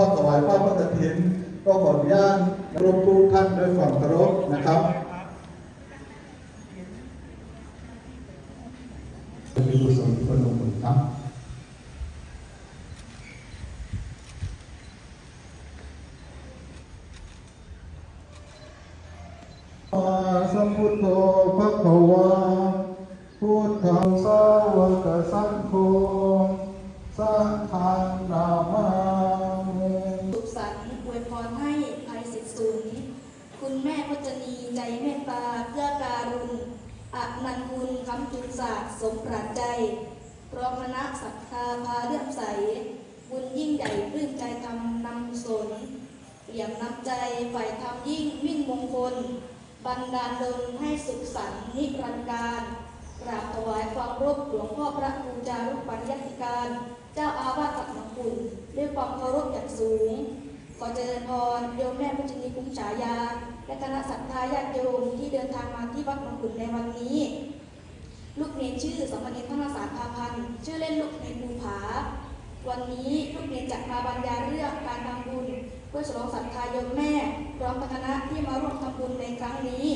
อดถวายพระพุทธทิน ก็ขออนุญาตรวมทุกท่านด้วยความเคารพนะครับเป็นกุศลคนลงมือครับสัมพุทโธภควาพุทธังสาวกสังโฆ ใจเมตตาเพื่อการุณอันันคุณคำจุนศาสตร์สมปราดใจพร้อมคณะศรัทธาพาเลื่อมใส บุญยิ่งใหญ่ปลื้มใจทำนำกุศลเปี่ยมนำใจฝ่ายทำยิ่งมิ่งมงคล บันดาลดลให้สุขสันต์นิรันดร์การกราบถวายความรบหลวงพ่อพระครูจารุปัญญาธิการ เจ้าอาวาสตักน้ำคุณด้วยความเคารพอย่างสูง ขอเจริญพรโยมแม่พุชนีคุ้มฉายา และคณะศรัทธาญาติโยมที่เดินทางมาที่วัดหนองขุนในวันนี้ ลูกเนนชื่อสามเณรธนสารพาพันธ์ชื่อเล่นลูกเนนภูผา วันนี้ลูกเนนจะมาบรรยายเรื่องการทำบุญเพื่อฉลองศรัทธาโยมแม่พร้อมกับคณะที่มาร่วมทำบุญในครั้งนี้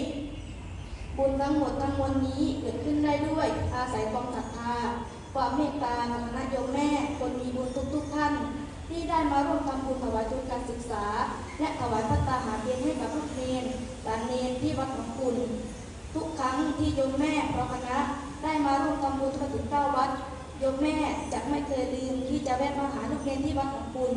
บุญทั้งหมดทั้งมวลนี้เกิดขึ้นได้ด้วยอาศัยความศรัทธา ความเมตตาของคณะโยมแม่คนมีบุญทุกๆท่าน ที่ได้มาร่วมทำบุญถวายทุนการศึกษา และถวายพระตาหารเพียนให้กับลูกเนนหลานเนนที่วัดหนองคุณ ทุกครั้งที่โยมแม่พร้อมคณะได้มาร่วมทำบุญกระถิ่นเก้าวัดโยมแม่จะไม่เคยลืมที่จะแวะมาหาลูกเนนที่วัดของคุณ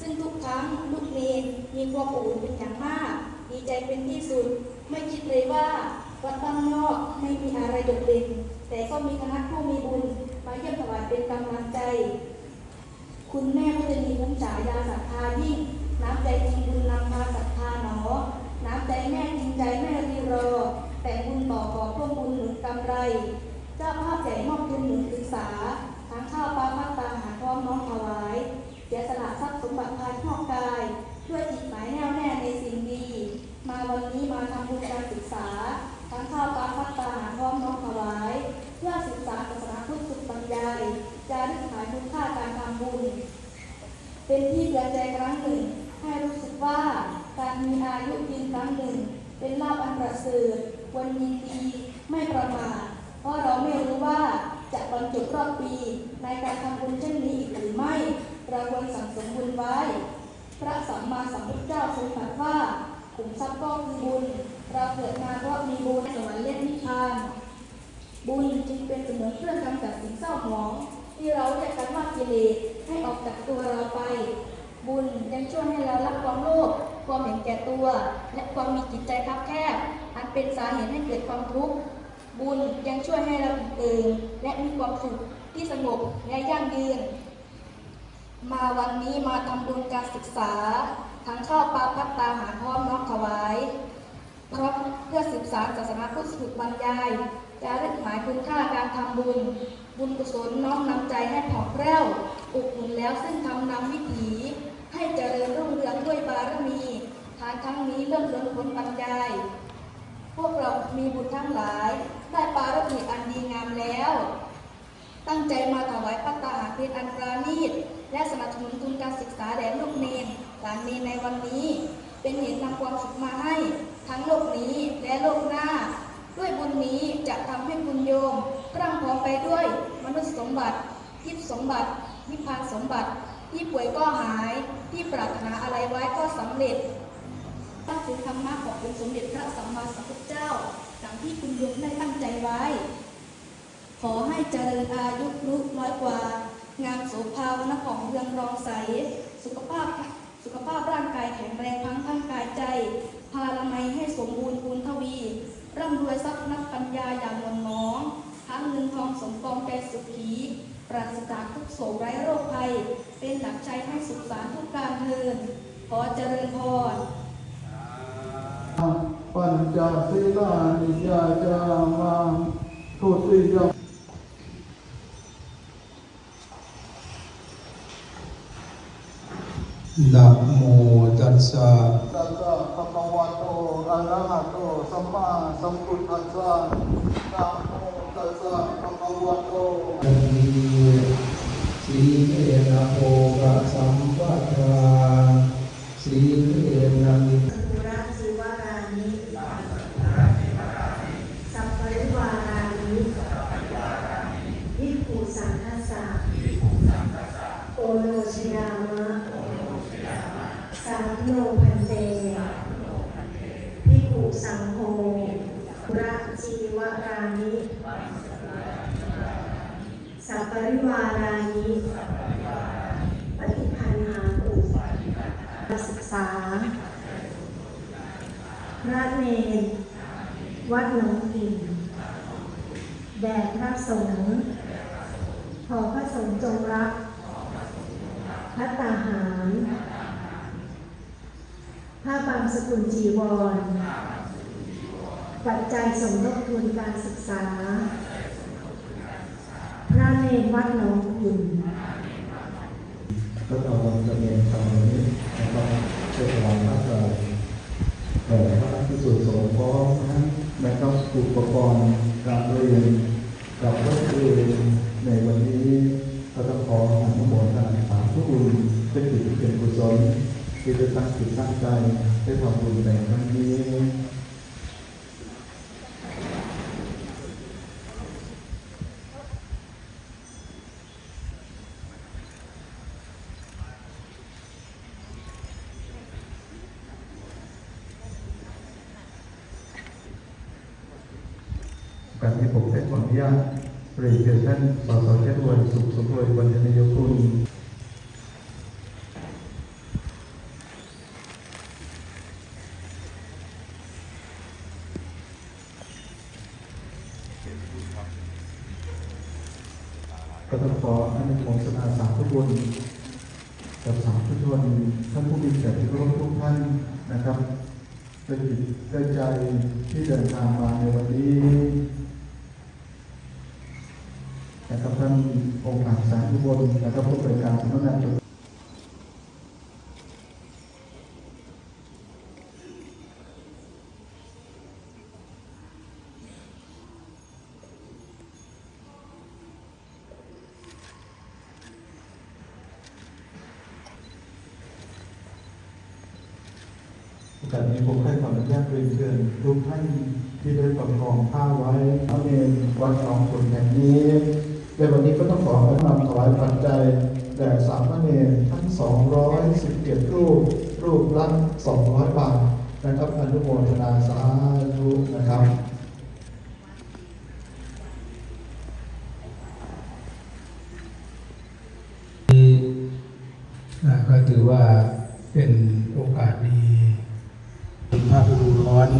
ซึ่งทุกครั้งลูกเนนมีความอบอุ่นเป็นอย่างมาก ดีใจเป็นที่สุด ไม่คิดเลยว่าวัดบ้านนอกไม่มีอะไรโดดเด่นแต่ก็มีคณะผู้มีบุญมาเยี่ยมถวายเป็นกำลังใจ คุณแม่ก็จะมีคุ้มฉายาศรัทธายิ่ง น้ำใจจริงบุญนำพาศรัทธาหนอ น้ำใจแม่จริงใจแม่รีรอ แต่บุญต่อขอพิ่มบุญหนุนกำไร เจ้าภาพใหญ่มอบทุนหนุนศึกษาทั้งข้าวปลาพัดตาหาพร้อมน้องถวายเสียสละทรัพย์สมบัติภายนอกกาย ด้วยจิตหมายแน่วแน่ในสิ่งดี มาวันนี้มาทำบุญการศึกษา ทั้งข้าวปลาพัดตาหาพร้อมน้องถวาย เพื่อศึกษาศาสนาพุทธสุดบรรยายจารึกหมายคุณค่าการทำบุญ เป็นที่เตือใจครั้งหนึ่ง ให้รู้สึกว่าการมีอายุยืนครั้งหนึ่ง เป็นลาภอันประเสริฐควรยินดีไม่ประมาทเพราะเราไม่รู้ว่าจะบรรจุรอบปีในการทำบุญเช่นนี้อีกหรือไม่เราควรสั่งสมบุญไว้ พระสัมมาสัมพุทธเจ้าทรงตรัสว่าขุมทรัพย์ก็คือบุญ เราเกิดมาเพราะมีบุญสวรรค์เล่นนิพพาน บุญจึงเป็นเสมือนเครื่องกำจัดสิ่งเศร้าหมอง ที่เราเรียกกันว่ากิเลส ให้ออกจากตัวเราไป บุญยังช่วยให้เราละความโลภความเห็นแก่ตัว และความมีจิตใจคับแคบอันเป็นสาเหตุให้เกิดความทุกข์บุญยังช่วยให้เราอิ่มเอิบและมีความสุขที่สงบและยั่งยืน มาวันนี้มาทำบุญการศึกษาทั้งข้าวปลาพัดตาหารพร้อมน้อมถวายเพราะเพื่อศึกษาศาสนาพุทธสุดบรรยายจารึกหมายคุณค่าการทำบุญ บุญกุศลน้อมนำใจให้ผ่องแผ้ว อุกหนุนแล้วซึ่งทำนำวิถีให้เจริญรุ่งเรืองด้วยบารมี ทานครั้งนี้เริ่มล้นพ้นบรรยายพวกเรามีบุญทั้งหลาย ได้ปารมีอันดีงามแล้ว ตั้งใจมาถวายพระตาหารเพชรอันปราณีตและสนับสนุนทุนการศึกษาแด่ลูกเนนหลานเนนในวันนี้ เป็นเหตุนำความสุขมาให้ทั้งโลกนี้และโลกหน้า ด้วยบุญนี้จะทำให้คุณโยมร่ำพร้อมไปด้วยมนุษย์สมบัติทิพย์สมบัติ นิพพานสมบัติที่ป่วยก็หาย ที่ปรารถนาอะไรไว้ก็สำเร็จตั้งถึงธรรมะขององค์สมเด็จพระสัมมาสัมพุทธเจ้าดังที่คุณโยมได้ตั้งใจไว้ ขอให้เจริญอายุรุร้อยกว่า งามโสภาวนของเรืองรองใส สุขภาพสุขภาพร่างกายแข็งแรงทั้งทั้งกายใจ พาละไมให้สมบูรณ์คูณทวี ร่ำรวยทรัพย์นักปัญญาอย่างล้นน้อง ทั้งเงินทองสมปองใจสุขี ปราศจากทุกโศกไร้โรคภัย เป็นหลักใจให้สุขสารทุกการเทินขอเจริญพรปัญจศีลานิยาจามาทุติยมนะโมตัสสะตัสสะภะคะวะโตอะระหะโตสัมมาสัมพุทธัสสะนะโมตั สสะภะคะวะโตอะมีสีเอนะโภกะสัมปะทาสีเอนะมิปุระชีวารานิสัพปริวารานิวิภูสังคสะโอโนชยามะสาธุโนพันเตพิภูสังโฆ ระชีวารานิสัพปริวารานิปฏิพันหาตุศึกษา พระเนรวัดหนองกินแด่พระสงฆ์ขอพระสงฆ์จงรักพระตาหาร ผ้าบางสกุลจีวร ปัจจัยสมทบทุนการศึกษา พระเนรวัดหนองกินก็เราจะเรียนคำนี้นะครับเพื่อถวายพระไตรแต่พระพิสุทธิ์สงฆ์พร้อมนะครับอุปกรณ์การเรียนกับวัตถุในวันนี้ก็ต้องขออนุโมทนาสาธุบุญเป็นจิตเป็นกุศลที่ได้ตั้งจิตตั้งใจได้ทำบุญในครั้งนี้ การที่ผมได้ขออนุญาตเรียนเชิญท่านสสเทศวันสุขสมบูรณ์วันนายกุลก็ต้องขออนุโมทนาสาธุบุญกับสาธุชนท่านผู้มีเกียรติร่วมทุกท่านนะครับด้วยจิตด้ใจที่เดินทางมาในวันนี้ นะครับท่านองค์การสาธุบนนะครับผู้บริการสำนักงานจุฬาโอกาสนี้ผมให้ขออนุญาตเรียนเชิญทุกท่านที่ได้ประคองผ้าไว้พระเนรวัดหนองขุนแห่งนี้ ในวันนี้ก็ต้องขอให้นำถวายปัจจัยแด่สามเณรทั้ง 217 รูป รูปละ 200 บาทนะครับอนุโมทนาสาธุนะครับอ่ก็ถือว่าเป็นโอกาสดีภาพฤดูร้อน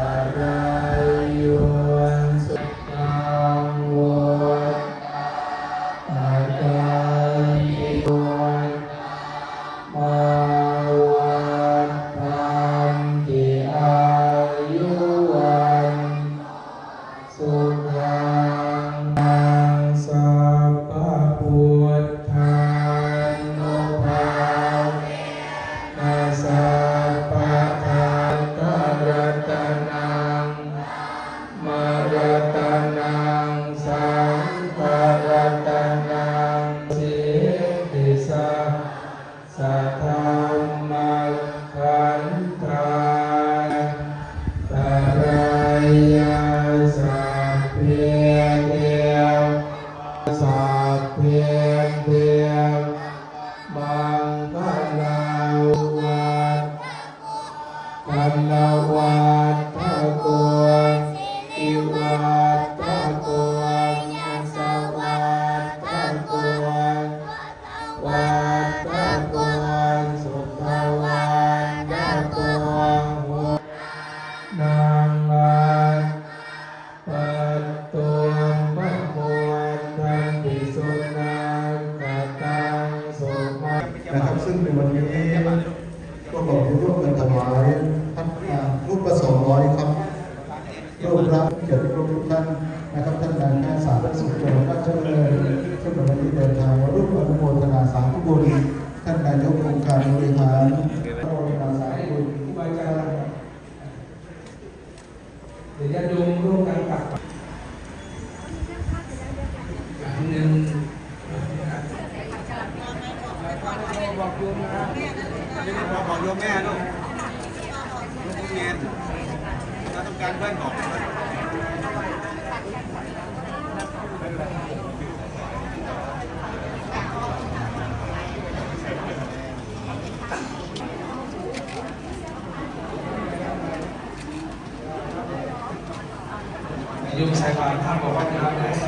ก ท่านนายกองค์การบริหาร ใชัยปานท่านบอกว่าจะรับได้